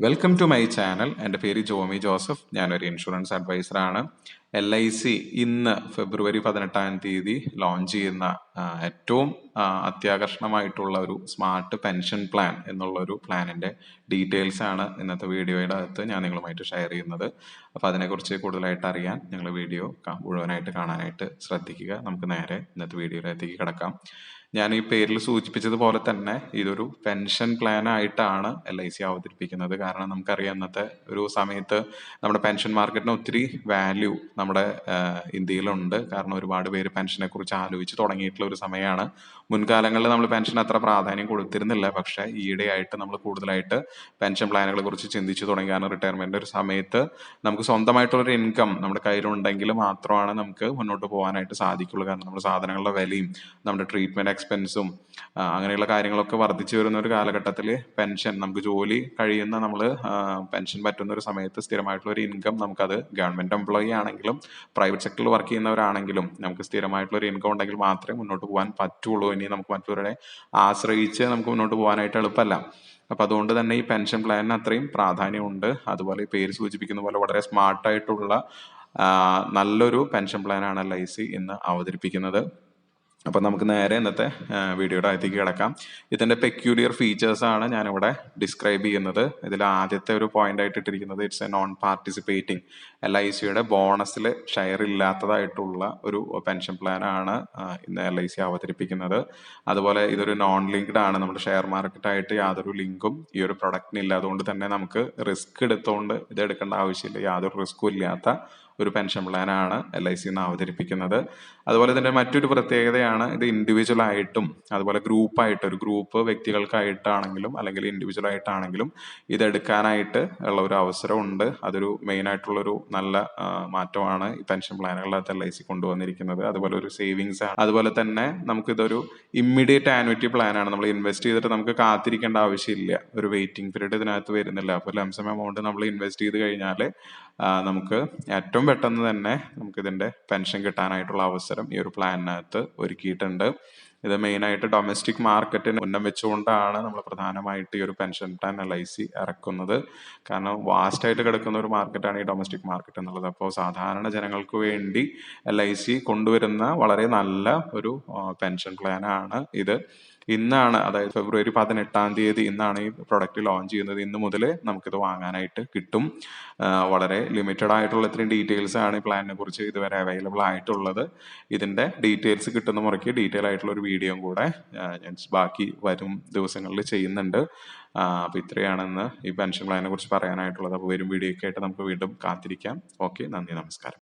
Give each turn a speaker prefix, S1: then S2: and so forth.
S1: Welcome to my channel എന്റെ പേര് ജോമി ജോസഫ്. ഞാനൊരു ഇൻഷുറൻസ് അഡ്വൈസറാണ് എൽ ഐ സി ഇന്ന് ഫെബ്രുവരി പതിനെട്ടാം തീയതി ലോഞ്ച് ചെയ്യുന്ന ഏറ്റവും അത്യാകർഷണമായിട്ടുള്ള ഒരു സ്മാർട്ട് പെൻഷൻ പ്ലാൻ എന്നുള്ള ഒരു പ്ലാനിന്റെ ഡീറ്റെയിൽസ് ആണ് ഇന്നത്തെ വീഡിയോയുടെ അകത്ത് ഞാൻ നിങ്ങളുമായിട്ട് ഷെയർ ചെയ്യുന്നത്. അപ്പോൾ അതിനെക്കുറിച്ച് കൂടുതലായിട്ട് അറിയാൻ ഞങ്ങൾ വീഡിയോ മുഴുവനായിട്ട് കാണാനായിട്ട് ശ്രദ്ധിക്കുക. നമുക്ക് നേരെ ഇന്നത്തെ വീഡിയോയിലേക്ക് കിടക്കാം. ഞാൻ ഈ പേരിൽ സൂചിപ്പിച്ചതുപോലെ തന്നെ ഇതൊരു പെൻഷൻ പ്ലാൻ ആയിട്ടാണ് എൽ ഐ സി അവതരിപ്പിക്കുന്നത്. കാരണം നമുക്കറിയാം ഇന്നത്തെ ഒരു സമയത്ത് നമ്മുടെ പെൻഷൻ മാർക്കറ്റിന് ഒത്തിരി വാല്യൂ നമ്മുടെ ഇന്ത്യയിലുണ്ട്. കാരണം ഒരുപാട് പേര് പെൻഷനെ കുറിച്ച് ആലോചിച്ച് തുടങ്ങിയിട്ടുള്ള ഒരു സമയമാണ് മുൻകാലങ്ങളിൽ നമ്മൾ പെൻഷൻ അത്ര പ്രാധാന്യം കൊടുത്തിരുന്നില്ല. പക്ഷേ ഈയിടെയായിട്ട് നമ്മൾ കൂടുതലായിട്ട് പെൻഷൻ പ്ലാനുകളെ കുറിച്ച് ചിന്തിച്ചു തുടങ്ങി കാരണം റിട്ടയർമെന്റ് ഒരു സമയത്ത്. നമുക്ക് സ്വന്തമായിട്ടുള്ളൊരു ഇൻകം നമ്മുടെ കയ്യിലുണ്ടെങ്കിൽ മാത്രമാണ് നമുക്ക് മുന്നോട്ട് പോകാനായിട്ട് സാധിക്കുള്ളൂ. കാരണം നമ്മുടെ സാധനങ്ങളുടെ വിലയും നമ്മുടെ ട്രീറ്റ്മെന്റ് എക്സ്പെൻസും അങ്ങനെയുള്ള കാര്യങ്ങളൊക്കെ വർദ്ധിച്ചു വരുന്ന ഒരു കാലഘട്ടത്തിൽ പെൻഷൻ നമുക്ക് ജോലി കഴിയുന്ന നമ്മൾ പെൻഷൻ പറ്റുന്ന ഒരു സമയത്ത് സ്ഥിരമായിട്ടുള്ള ഒരു ഇൻകം നമുക്കത് ഗവൺമെന്റ് എംപ്ലോയി ആണെങ്കിലും പ്രൈവറ്റ് സെക്ടറിൽ വർക്ക് ചെയ്യുന്നവരാണെങ്കിലും നമുക്ക് സ്ഥിരമായിട്ടുള്ള ഒരു ഇൻകം ഉണ്ടെങ്കിൽ മാത്രമേ മുന്നോട്ട് പോകാൻ പറ്റുള്ളൂ. ഇനി നമുക്ക് മറ്റുള്ളവരെ ആശ്രയിച്ച് നമുക്ക് മുന്നോട്ട് പോകാനായിട്ട് എളുപ്പമല്ല. അപ്പോൾ അതുകൊണ്ട് തന്നെ ഈ പെൻഷൻ പ്ലാനിന് അത്രയും പ്രാധാന്യമുണ്ട്. അതുപോലെ പേര് സൂചിപ്പിക്കുന്ന പോലെ വളരെ സ്മാർട്ടായിട്ടുള്ള നല്ലൊരു പെൻഷൻ പ്ലാനാണ് എൽ ഐ സി ഇന്ന് അവതരിപ്പിക്കുന്നത്. അപ്പോൾ നമുക്ക് നേരെ ഇന്നത്തെ വീഡിയോയുടെ അകത്തേക്ക് കിടക്കാം. ഇതിന്റെ പെക്യൂലിയർ ഫീച്ചേഴ്സാണ് ഞാനിവിടെ ഡിസ്ക്രൈബ് ചെയ്യുന്നത്. ഇതിൽ ആദ്യത്തെ ഒരു പോയിന്റ് ആയിട്ട് ഇട്ടിരിക്കുന്നത് it's a non participating L I സിയുടെ ബോണസിൽ ഷെയർ ഇല്ലാത്തതായിട്ടുള്ള ഒരു പെൻഷൻ ആ, ഇന്ന് എൽ ഐ സി അവതരിപ്പിക്കുന്നത്. അതുപോലെ ഇതൊരു നോൺ ലിങ്ക്ഡ് ആണ്. നമ്മുടെ ഷെയർ മാർക്കറ്റായിട്ട് യാതൊരു ലിങ്കും ഈ ഒരു പ്രൊഡക്റ്റിന് ഇല്ല. അതുകൊണ്ട് തന്നെ നമുക്ക് റിസ്ക് എടുത്തുകൊണ്ട് ഇത് എടുക്കേണ്ട ആവശ്യമില്ല. യാതൊരു റിസ്ക്കും ഇല്ലാത്ത ഒരു പെൻഷൻ പ്ലാനാണ് എൽ ഐ സി അവതരിപ്പിക്കുന്നത്. അതുപോലെ തന്നെ മറ്റൊരു പ്രത്യേകതയാണ് ഇത് ഇൻഡിവിജ്വൽ ആയിട്ടും അതുപോലെ ഗ്രൂപ്പായിട്ട് ഒരു ഗ്രൂപ്പ് വ്യക്തികൾക്കായിട്ടാണെങ്കിലും അല്ലെങ്കിൽ ഇൻഡിവിജ്വൽ ആയിട്ടാണെങ്കിലും ഇത് എടുക്കാനായിട്ട് ഉള്ള ഒരു അവസരമുണ്ട്. അതൊരു മെയിൻ ആയിട്ടുള്ളൊരു നല്ല മാറ്റമാണ് ഈ പെൻഷൻ പ്ലാനുകളിലകത്ത് എൽ ഐ സി കൊണ്ടുവന്നിരിക്കുന്നത്. അതുപോലെ ഒരു സേവിങ്സ് ആണ്. അതുപോലെ തന്നെ നമുക്കിതൊരു ഇമ്മീഡിയറ്റ് ആനുവിറ്റി പ്ലാനാണ് നമ്മൾ ഇൻവെസ്റ്റ് ചെയ്തിട്ട് നമുക്ക് കാത്തിരിക്കേണ്ട ആവശ്യമില്ല. ഒരു വെയിറ്റിംഗ് പീരീഡ് ഇതിനകത്ത് വരുന്നില്ല. അപ്പോൾ ലംസം എമൗണ്ട് നമ്മൾ ഇൻവെസ്റ്റ് ചെയ്ത് കഴിഞ്ഞാൽ നമുക്ക് ഏറ്റവും പെട്ടെന്ന് തന്നെ നമുക്ക് ഇതിന്റെ പെൻഷൻ കിട്ടാനായിട്ടുള്ള അവസരം ഈ ഒരു പ്ലാനിനകത്ത് ഒരുക്കിയിട്ടുണ്ട്. ഇത് മെയിനായിട്ട് ഡൊമസ്റ്റിക് മാർക്കറ്റിന് ഉന്നം വെച്ചുകൊണ്ടാണ് നമ്മൾ പ്രധാനമായിട്ട് ഈ ഒരു pension plan L I C ഇറക്കുന്നത്. കാരണം വാസ്റ്റ് ആയിട്ട് കിടക്കുന്ന ഒരു മാർക്കറ്റാണ് ഈ ഡൊമസ്റ്റിക് മാർക്കറ്റ് എന്നുള്ളത്. അപ്പോൾ സാധാരണ ജനങ്ങൾക്ക് വേണ്ടി എൽ ഐ സി കൊണ്ടുവരുന്ന വളരെ നല്ല ഒരു പെൻഷൻ പ്ലാനാണ് ഇത്. ഇന്നാണ് അതായത് ഫെബ്രുവരി പതിനെട്ടാം തീയതി ഇന്നാണ് ഈ പ്രൊഡക്റ്റ് ലോഞ്ച് ചെയ്യുന്നത്. ഇന്ന് മുതൽ നമുക്കിത് വാങ്ങാനായിട്ട് കിട്ടും. വളരെ ലിമിറ്റഡ് ആയിട്ടുള്ള ഇത്രയും ഡീറ്റെയിൽസ് ആണ് ഈ പ്ലാനിനെ കുറിച്ച് ഇതുവരെ അവൈലബിൾ ആയിട്ടുള്ളത്. ഇതിന്റെ ഡീറ്റെയിൽസ് കിട്ടുന്ന മുറയ്ക്ക് ഡീറ്റെയിൽ ആയിട്ടുള്ള ഒരു വീഡിയോയും കൂടെ ഞാൻ ബാക്കി വരും ദിവസങ്ങളിൽ ചെയ്യുന്നുണ്ട്. അപ്പോൾ ഇത്രയാണെന്ന് ഈ പെൻഷൻ പ്ലാനിനെ കുറിച്ച് പറയാനായിട്ടുള്ളത്. അപ്പോൾ വരും വീഡിയോ ഒക്കെ ആയിട്ട് നമുക്ക് വീണ്ടും കാത്തിരിക്കാം. ഓക്കെ നന്ദി നമസ്കാരം.